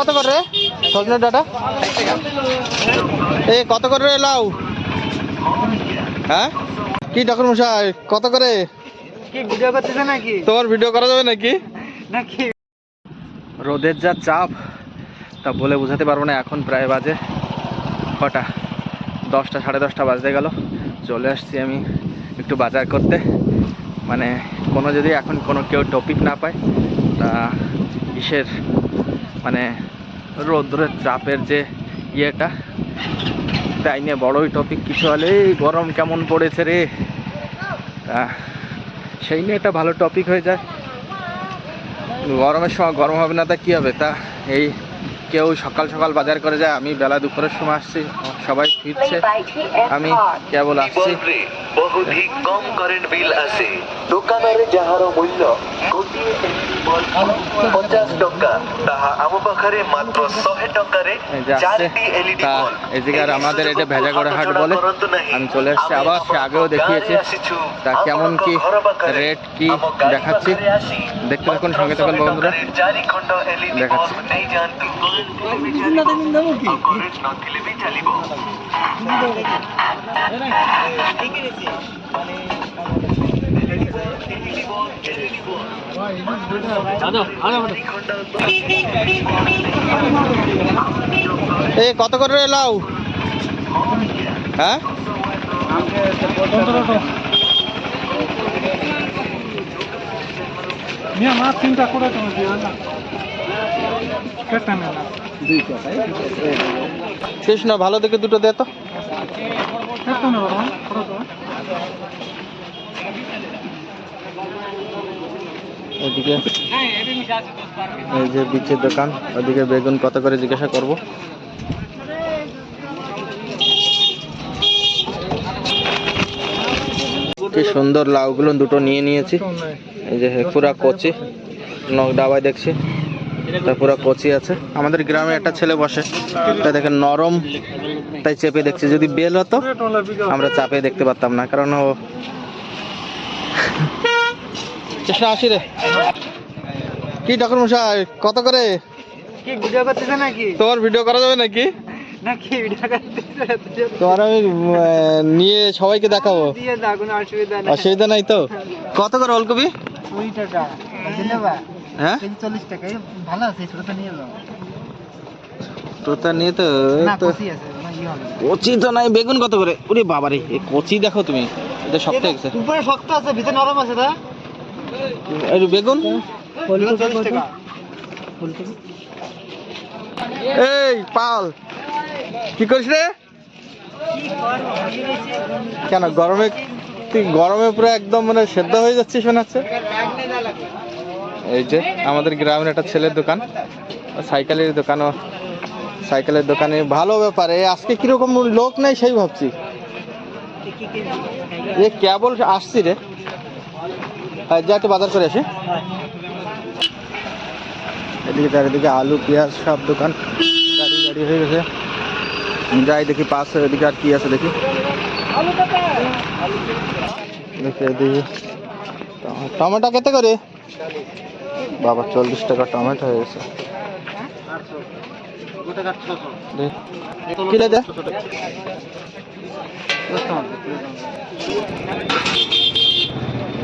কত করে? সজনে ডাটা? এ কত করে রে লাউ? হ্যাঁ? কি ঠাকুর মশাই কত করে? কি ভিডিও করতেছে নাকি? তোমার ভিডিও করা যাবে নাকি? নাকি? রোদের যা চাপ তা বলে বোঝাতে পারব না এখন প্রায় বাজে কটা দশটা সাড়ে দশটা বাজতে গেল। চলে আসছি আমি একটু বাজার করতে। মানে কোনো যদি এখন কোনো কেউ টপিক না পায় তা কিসের? মানে রৌদ্রের চাপের যে ইয়েটা, তাই নিয়ে বড়ই টপিক কিছু হলে, এই গরম কেমন পড়েছে রে? সেই নিয়ে একটা ভালো টপিক হয়ে যায়। গরমের সময় গরম হবে না, তা কী হবে? তা এই কেউ সকাল সকাল বাজার করে যায়, আমি বেলা দুপুরের সময় আসছি, সবাই ফিরছে, আমি কেবল আসছি। কম বিল আছে। দোকানের যাহার মূল্য পঞ্চাশ টঙ্কা তাহা আবু পাখারে মাত্র আমাদের এটা ভেজাগড়া হাট বলে আমি চলে এসেছি আবার সে আগেও দেখিয়েছি। তা কেমন কি রেট কি দেখাচ্ছি? দেখতে থাকুন সঙ্গে থাকুন বন্ধুরা। দেখাচ্ছি। চালিব। এ কত করে লাউ? হ্যাঁ? মাছ করে না। কৃষ্ণ ভালো দেখে দুটো দে তো। কেটে এদিকে এই যে বিচের দোকান, ওদিকে বেগুন কত করে জিজ্ঞাসা করব। কি সুন্দর লাউগুলো দুটো নিয়ে নিয়েছি। এই যে পুরা কচি, নখ ডাবায় দেখছি। তা পুরা কচি আছে। আমাদের গ্রামে একটা ছেলে বসে, তা দেখেন নরম, তাই চেপে দেখছি। যদি বেল হতো, আমরা চাপে দেখতে পারতাম না, কারণ ও আসি রে। কি ঠাকুর মশাই কত করে? কি ভিডিও করতেছে নাকি? তোমার ভিডিও করা যাবে নাকি? নাকি ভিডিও করতেছে? তোমার আমি নিয়ে সবাইকে দেখাবো। দিয়ে দাও কোনো অসুবিধা নেই। অসুবিধা নাই তো? কত করে ওলকপি? কুড়ি টাকা হ্যাঁ? চল্লিশ টাকা। ভালো আছে ছোটটা নিয়ে যাও। তোতা নিয়ে তো কচি আছে ইয়ে কচি তো নাই বেগুন কত করে? ওরে বাবারে কচি দেখো তুমি। এটা শক্ত উপরে শক্ত আছে ভিতরে নরম আছে এই বেগুন। এই, পাল। কি করিস রে? কেন, গরমে তুই গরমে পুরো একদম মানে সেদ্ধ হয়ে যাচ্ছিস মনে হচ্ছে এই যে, আমাদের গ্রামের একটা ছেলের দোকান। সাইকেলের দোকানও, সাইকেলের দোকানে ভালো ব্যাপারে। আজকে কীরকম লোক নেই সেই ভাবছি। কেবল আসছি রে। যা একটু বাজার করে আসি। এদিকে চারিদিকে আলু, পেঁয়াজ সব দোকান। গাড়ি গাড়ি হয়ে গেছে। যাই দেখি, পাশে এদিকে আর কি আছে দেখি। দেখি টমেটো কত করে। বাবা, চল্লিশ টাকা টমেটো হয়ে গেছে।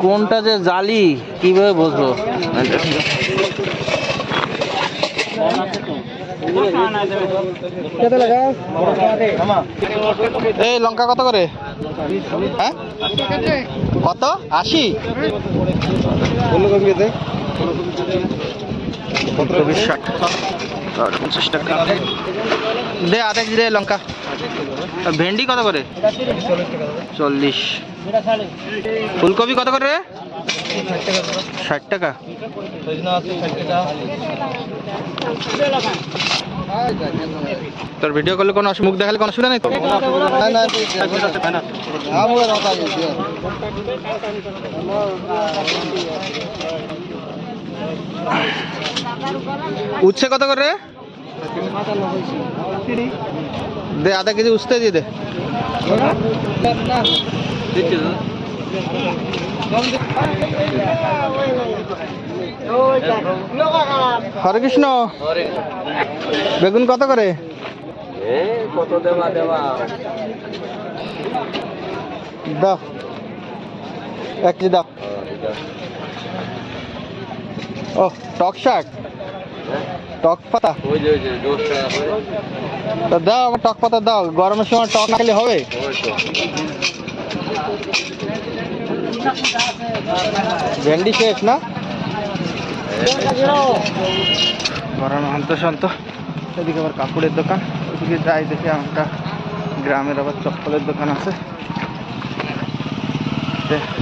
কোনটা যে জালি কীভাবে বুঝব এই লঙ্কা কত করে? হ্যাঁ? কত? আশি? ষাট। আর পঞ্চাশ টাকা। দে আধা কেজি দে লঙ্কা। ভেন্ডি কত করে? চল্লিশ। ফুলকপি কত করে? ষাট টাকা। তোর ভিডিও করলে কোনো মুখ দেখালে কোনো অসুবিধা নেই তো? উচ্ছে কত করে? দে আধা কেজি উস্তে দিয়ে হরে কৃষ্ণ বেগুন কত করে? দাও। এক কেজি দাও। ও, টক শাক। টক পাতা? ওই যে ওই যে তা দাও আমার টক পাতা দাও। গরমের সময় টক খেলে হবে? ভেন্ডি শেষ না? গরম শান্ত শান্ত। এদিকে আবার কাপড়ের দোকান। ওদিকে যাই দেখি একটা গ্রামের আবার চপ্পলের দোকান আছে। দেখি।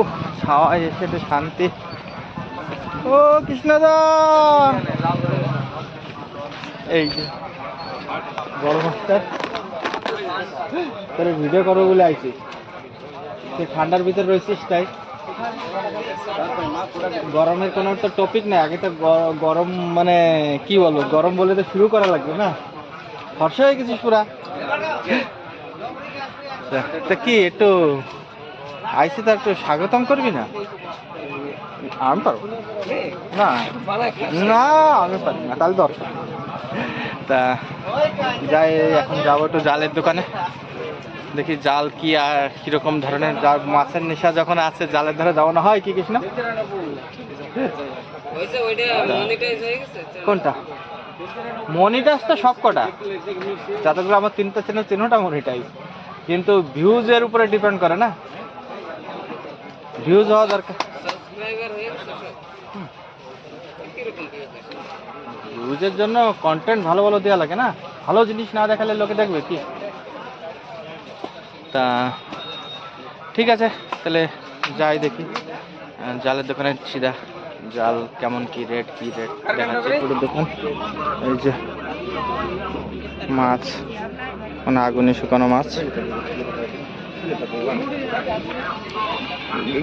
উহ ছাওয়ায় এসে শান্তি। ও কৃষ্ণদা এই যে, বড় মাস্টার। তোর ভিডিও করব বলে আইছি। তুই ঠান্ডার ভিতরে রয়েছিস তাই গরমের কোনো তো টপিক নেই। আগে তো গরম মানে কি বলব, গরম বলে তো শুরু করা লাগবে না। ফর্সা হয়ে গেছিস পুরা। তা- কি, একটু আইসি তো একটু স্বাগতম করবি না? আমি পারব না না, আমি পারি না, তাহলে দরকার তা যাই, এখন যাব একটু জালের দোকানে। দেখি জাল কি আর কীরকম ধরনের যা- মাছের নেশা যখন আছে, জালের ধারে যাওয়া না হয় কি, কৃষ্ণ? কোনটা? মনিটাইজ তো সব কটা। যাতে করে আমার তিনটা চ্যানেল তিনটা মনিটাইজ। কিন্তু ভিউজের উপরে ডিপেন্ড করে না। ভিউজ হওয়া দরকার। ভিউজের জন্য কন্টেন্ট ভালো ভালো দেওয়া লাগে না? ভালো জিনিস না দেখালে লোকে দেখবে কি? তা, ঠিক আছে, তাহলে যাই দেখি। জালের দোকানে সিধা জাল কেমন, কি রেট কি রেট দেখাচ্ছে পুরো দোকান। এই যে মাছ মানে আগুনে শুকানো মাছ।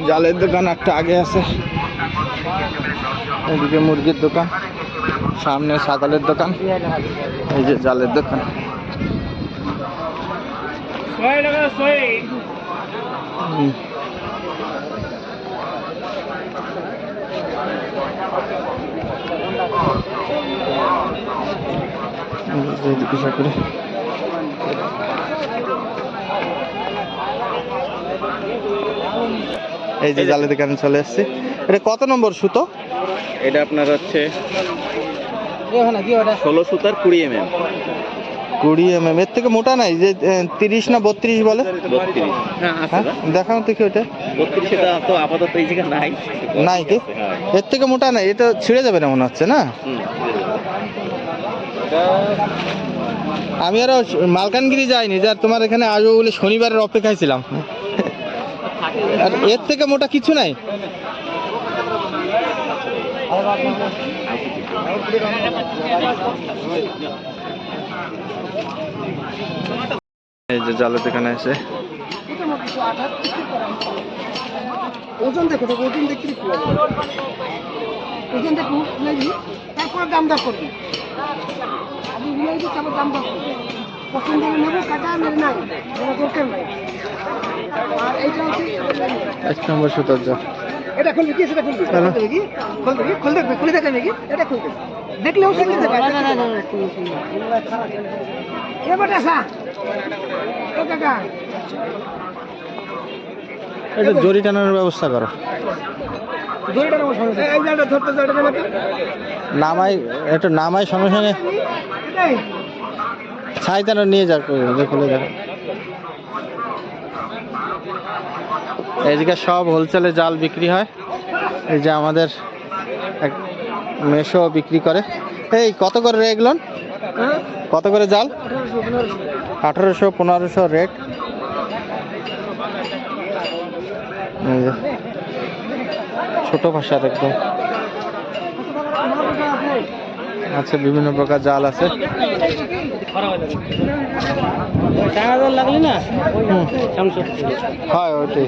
জালের দোকান একটা আগে আছে। এদিকে মুরগির দোকান। সামনে ছাগলের দোকান। এই যে জালের দোকান। এই যে জালের দোকানে চলে এসেছি। এটা কত নম্বর সুতো? এটা আপনার হচ্ছে ষোলো সুতার কুড়ি এম এম কুড়ি এম এর থেকে মোটা নাই যে তিরিশ না বত্রিশ বলে? হ্যাঁ হ্যাঁ? দেখাও দেখি ওটা? বত্রিশ এটা তো আপাতত এই জায়গায় নাই। নাই কি? হ্যাঁ। এর থেকে মোটা নাই এটা ছিঁড়ে যাবে না মনে হচ্ছে না? আমি আরও মালকানগিরি যাইনি যে আর তোমার এখানে আসব বলে শনিবারের অপেক্ষায় ছিলাম। আর এর থেকে মোটা কিছু নাই? এই যে জালের দোকানে এসে। ওজন দেখো দেখো ওজন হবে ওজন দেখো বুঝলি তারপরে দাম দর করবি। আমি বুঝলাই দিই তারপর দাম দর করবি। পছন্দ হলে নেব কাটা নেবে নাই দরকার নাই। আর এইটা হচ্ছে এক নম্বর সুতোর জাল। এটা খুলবি কি সেটা খুলবি? হ্যালো। খুলবে কি? খুলবে? কি খুলে দেখবে খুলে দেখবে কি এটা খুলবে দেখলেও না না না এ বেটা সা ও কাকা। এটা জড়ি টানানোর ব্যবস্থা করো। দড়িটা নেব সঙ্গে এই জায়গাটা ধরতে নামাই একটু নামাই সঙ্গে সঙ্গে ছাই নিয়ে যা খুলে দেখো। এদিকে সব হোলসেলে জাল বিক্রি হয়। এই যে আমাদের এক মেশো বিক্রি করে। এই কত করে রে এগুলো কত করে জাল? আঠারোশো পনেরোশো রেট। ছোট ভাষা একদম। আচ্ছা বিভিন্ন প্রকার জাল আছে। লাগলি না? হয় ওইটাই।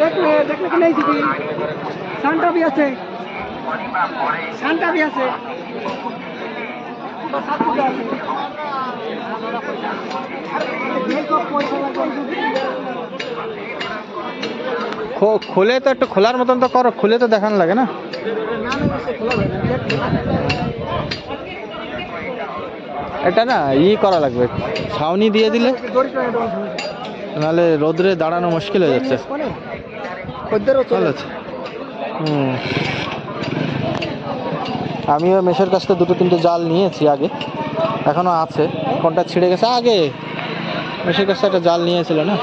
দেখলে দেখলে কি নেই দিদি সানটা भी আছে। সানটা भी আছে খুলে তো একটু খোলার মতন তো করো খুলে তো দেখানো লাগে না। এটা না, ই করা লাগবে। ছাউনি দিয়ে দিলে, নাহলে রোদ্রে দাঁড়ানো মুশকিল হয়ে যাচ্ছে। আমিও মেশের কাছ থেকে দুটো তিনটে জাল নিয়েছি আগে। এখনও আছে। কোনটা ছিঁড়ে গেছে। আগে! মেশের কাছ থেকে একটা জাল নিয়েছিল না?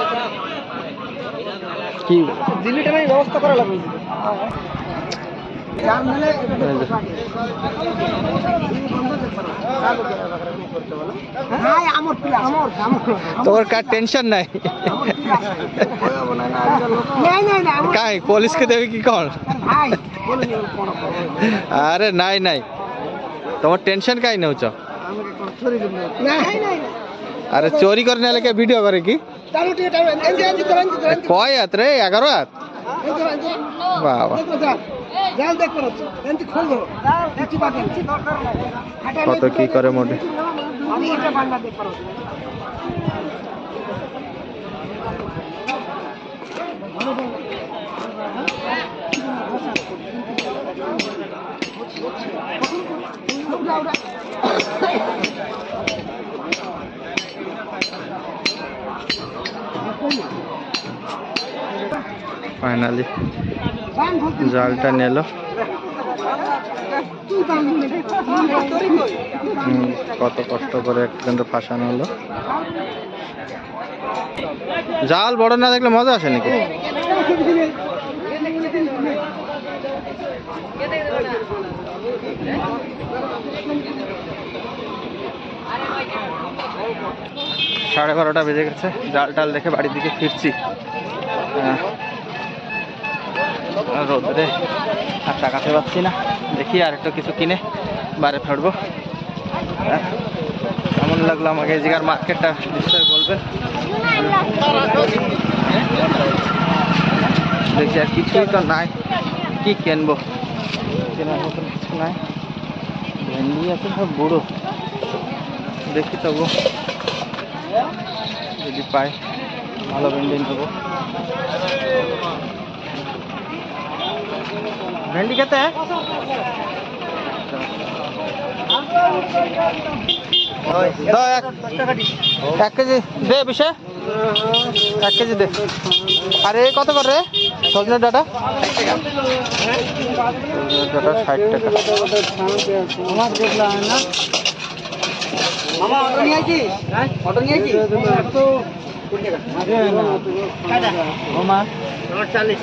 কি? ব্যবস্থা করা লাগবে? তোর কার টেনশন নাই? কাই পুলিশকে দেবে কি কর? আরে নাই নাই। তোমার টেনশন কাই নেউছ আরে চোরি করে নিলে কে ভিডিও করে কি? কয় হাত রে? এগারো হাত? বাবা। জাল দেখ করো এনজি খোল ধরো। কিছু বাকি কত কি করে মোটে? আমি এটা বাংলা দেখ করো ফাইনালি জালটা নিল। কত কষ্ট করে কিন্তু ফাঁসানো হলো। জাল বড় না দেখলে মজা আসে নাকি? সাড়ে বারোটা বেজে গেছে, জাল টাল দেখে বাড়ির দিকে ফিরছি। রোদ্রে আর টাকাতে পারছি না। দেখি আর একটু কিছু কিনে বারে ফেরবো আহ, কেমন লাগল আমাকে জায়গার মার্কেটটা? নিশ্চয়ই বলবেন। দেখি আর কিছুই তো নাই। কি কিনবো? কেনার মতন কিছু নাই। ভেন্ডি আছে সব বুড়ো দেখি তবু। যদি পাই ভালো ভেন্ডি নেব। ভেন্ডি খেতে? এক। কেজি। দে বিশে এক কেজি দে। আর এই কত করে সজনে ডাটা? ডাটা ষাট টাকা। আমার না অটো নিয়ে আইছি অটো নিয়ে আইছি তো ওমা চালিশ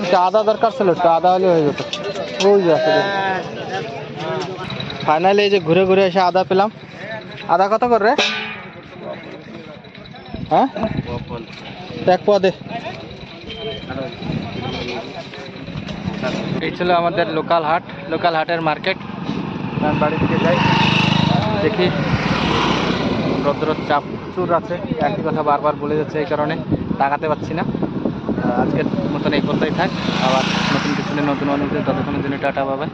আচ্ছা আদা দরকার ছিল একটু আদা হলে হয়ে যেত ওই যে আছে ফাইনালি এই যে ঘুরে ঘুরে এসে আদা পেলাম আদা কত করে রে হ্যাঁ? এক পোয়া দে এই ছিল আমাদের লোকাল হাট লোকাল হাটের মার্কেট আমি বাড়ি থেকে যাই দেখি রৌদ্র চাপ প্রচুর আছে। একই কথা বারবার বলে যাচ্ছে এই কারণে তাকাতে পারছি না। আজকের মতন এই পর্যায়ে থাক। আবার নতুন কিছু নতুন অনুভূতি ততক্ষণের জন্য টাটা পাবে